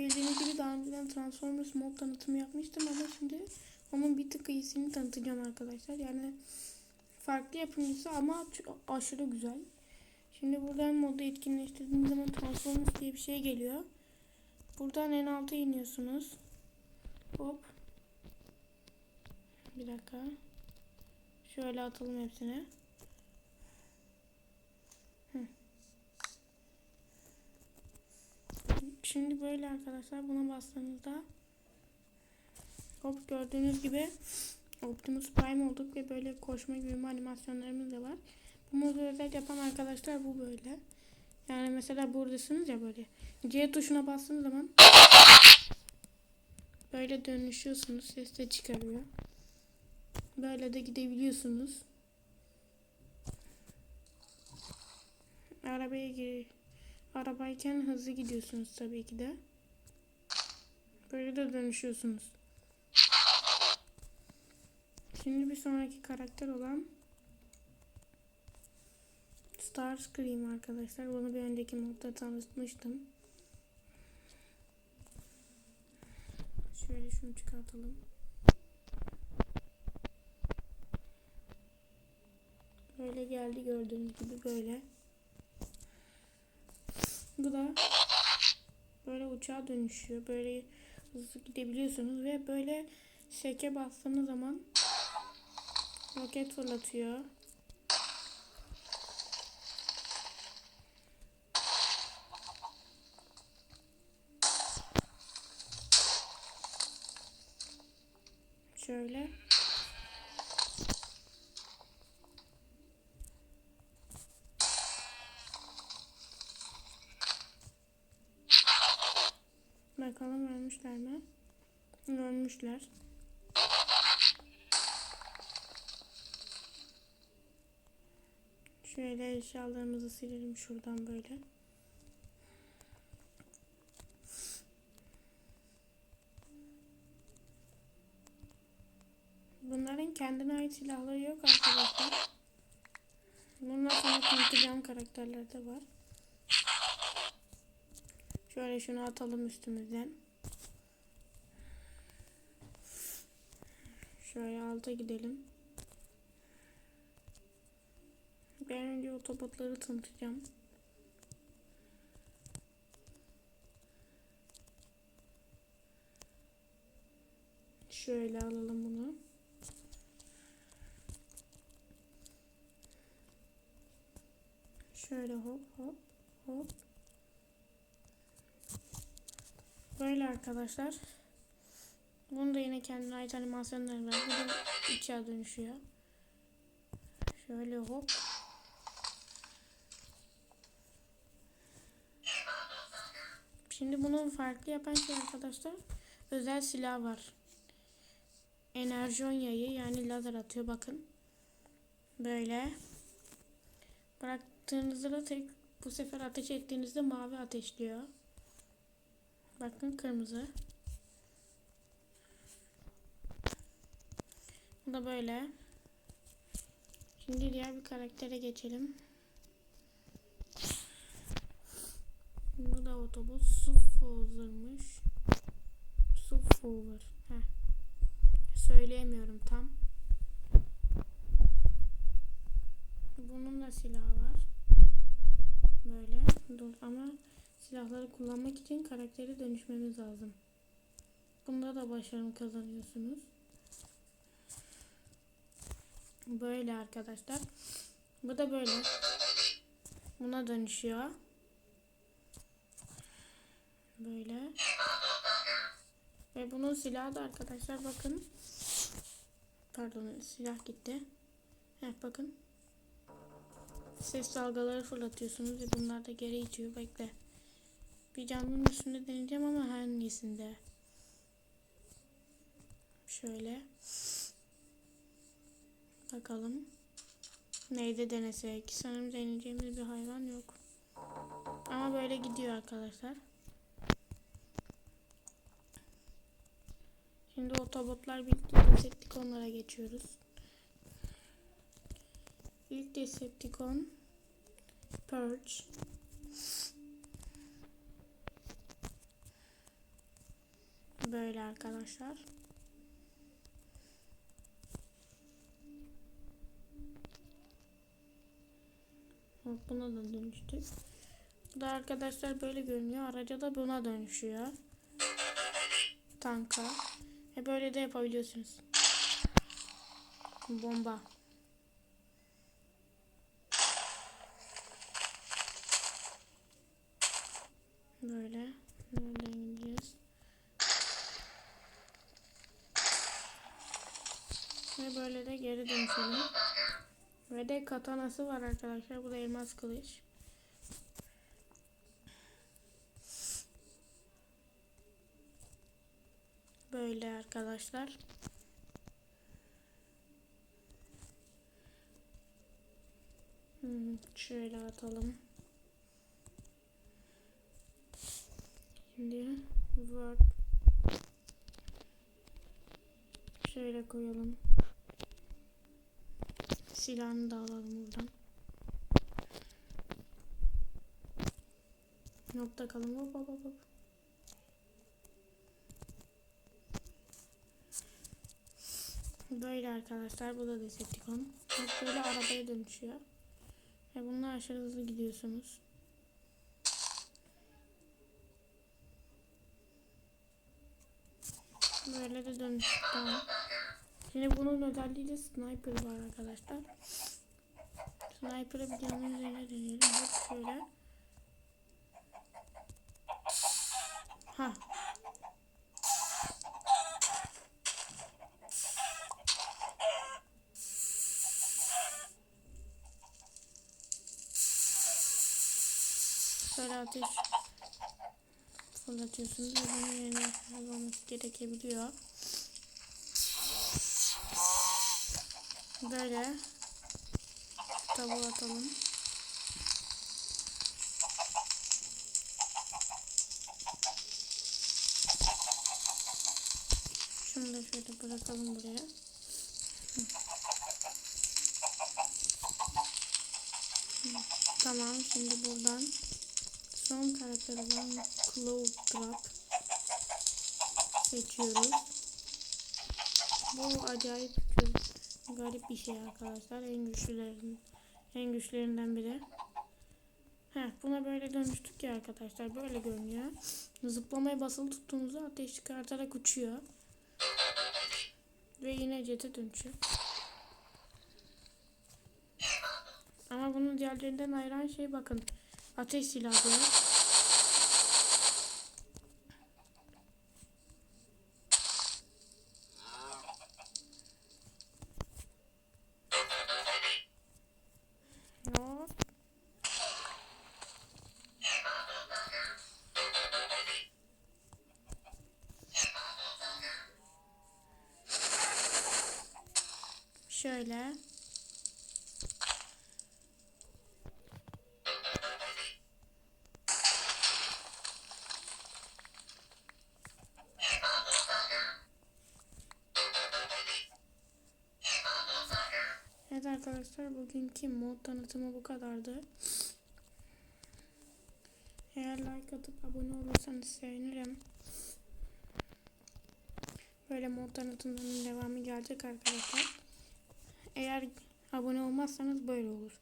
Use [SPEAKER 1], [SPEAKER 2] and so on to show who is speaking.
[SPEAKER 1] Bildiğiniz gibi daha önceden Transformers mod tanıtımı yapmıştım ama şimdi onun bir tık iyisini tanıtacağım arkadaşlar. Yani farklı yapımcısı ama aşırı güzel. Şimdi buradan modu etkinleştirdiğiniz zaman Transformers diye bir şey geliyor. Buradan en alta iniyorsunuz. Hop. Bir dakika. Şöyle atalım hepsini. Şimdi böyle arkadaşlar buna bastığınızda hop gördüğünüz gibi Optimus Prime olduk ve böyle koşma yürüme animasyonlarımız da var. Bu modu özel yapan arkadaşlar bu böyle. Yani mesela buradasınız ya böyle. C tuşuna bastığınız zaman böyle dönüşüyorsunuz. Ses de çıkarıyor. Böyle de gidebiliyorsunuz. Arabaya gir. Arabayken hızlı gidiyorsunuz tabii ki de. Böyle de dönüşüyorsunuz. Şimdi bir sonraki karakter olan Starscream arkadaşlar. Bunu bir önceki modda tanıtmıştım. Şöyle şunu çıkartalım. Böyle geldi gördüğünüz gibi böyle. Bu da böyle uçağa dönüşüyor. Böyle hızlı gidebiliyorsunuz ve böyle seke bastığınız zaman roket fırlatıyor. Şöyle. Bakalım ölmüşler mi? Ölmüşler. Şöyle eşyalarımızı silelim şuradan böyle. Bunların kendine ait silahları yok arkadaşlar. Bundan sonra tanıtacağım karakterler de var. Şöyle şunu atalım üstümüzden. Şöyle alta gidelim. Ben önce otobotları tanıtacağım. Şöyle alalım bunu. Şöyle hop hop hop. Böyle arkadaşlar. Bunun da yine kendine ait animasyonları var. Bu da içe dönüşüyor. Şöyle hop. Şimdi bunun farklı yapan şey arkadaşlar özel silah var. Enerjon yayı yani lazer atıyor bakın. Böyle. Bıraktığınızda da tek bu sefer ateş ettiğinizde mavi ateşliyor. Bakın kırmızı. Bu da böyle. Şimdi diğer bir karaktere geçelim. Bu da otobüs Subwoofer'mış. Subwoofer. Heh. Söyleyemiyorum tam. Bunun da silahı var. Böyle. Dur ama silahları kullanmak için karakteri dönüşmemiz lazım. Bunda da başarım kazanıyorsunuz. Böyle arkadaşlar. Bu da böyle. Buna dönüşüyor. Böyle. Ve bunun silahı da arkadaşlar bakın. Pardon silah gitti. Heh bakın. Ses dalgaları fırlatıyorsunuz ve bunlar da geri itiyor. Bekle. Canlının üstünde deneyeceğim ama hangisinde? Şöyle. Bakalım. Neyde denesek? Sanırım deneyeceğimiz bir hayvan yok. Ama böyle gidiyor arkadaşlar. Şimdi otobotlar bitti. Decepticonlara geçiyoruz. İlk Decepticon Purge Böyle arkadaşlar. Buna da dönüştük. Bu da arkadaşlar böyle görünüyor. Araca da buna dönüşüyor. Tanka. E böyle de yapabiliyorsunuz. Bomba. Böyle. Nereden Böyle de geri dönüşelim. Ve de katanası var arkadaşlar. Bu da elmas kılıç. Böyle arkadaşlar. Hmm, şöyle atalım. Şimdi Word şöyle koyalım. Silahını da alalım buradan. Nokta kalın. Hop hop hop. Böyle arkadaşlar. Bu da Decepticon. Bak böyle arabaya dönüşüyor. Ve bununla aşırı hızlı gidiyorsunuz. Böyle de dönüştü. Şimdi bunun özelliği de sniper var arkadaşlar. Sniper'ı bir yanın üzerine deneyelim. Hop şöyle. Ha. Şöyle ateş fırlatıyorsunuz bunun yerine olması gerekebiliyor. Böyle tavuğu atalım. Şunu da şöyle bırakalım buraya. Hı. Hı. Tamam şimdi buradan son karakter olan Claw Drop seçiyoruz. Bu acayip çok garip bir şey arkadaşlar. En güçlülerin en güçlerinden biri. Heh, buna böyle dönüştük ya arkadaşlar. Böyle görünüyor. Zıplamaya basılı tuttuğunuzda ateş çıkartarak uçuyor. Ve yine jete dönüşüyor. Ama bunu diğerlerinden ayıran şey bakın. Ateş silahı. Şöyle. Evet arkadaşlar bugünkü mod tanıtımı bu kadardı. Eğer like atıp abone olursanız sevinirim. Böyle mod tanıtımlarının devamı gelecek arkadaşlar. Eğer abone olmazsanız böyle olur.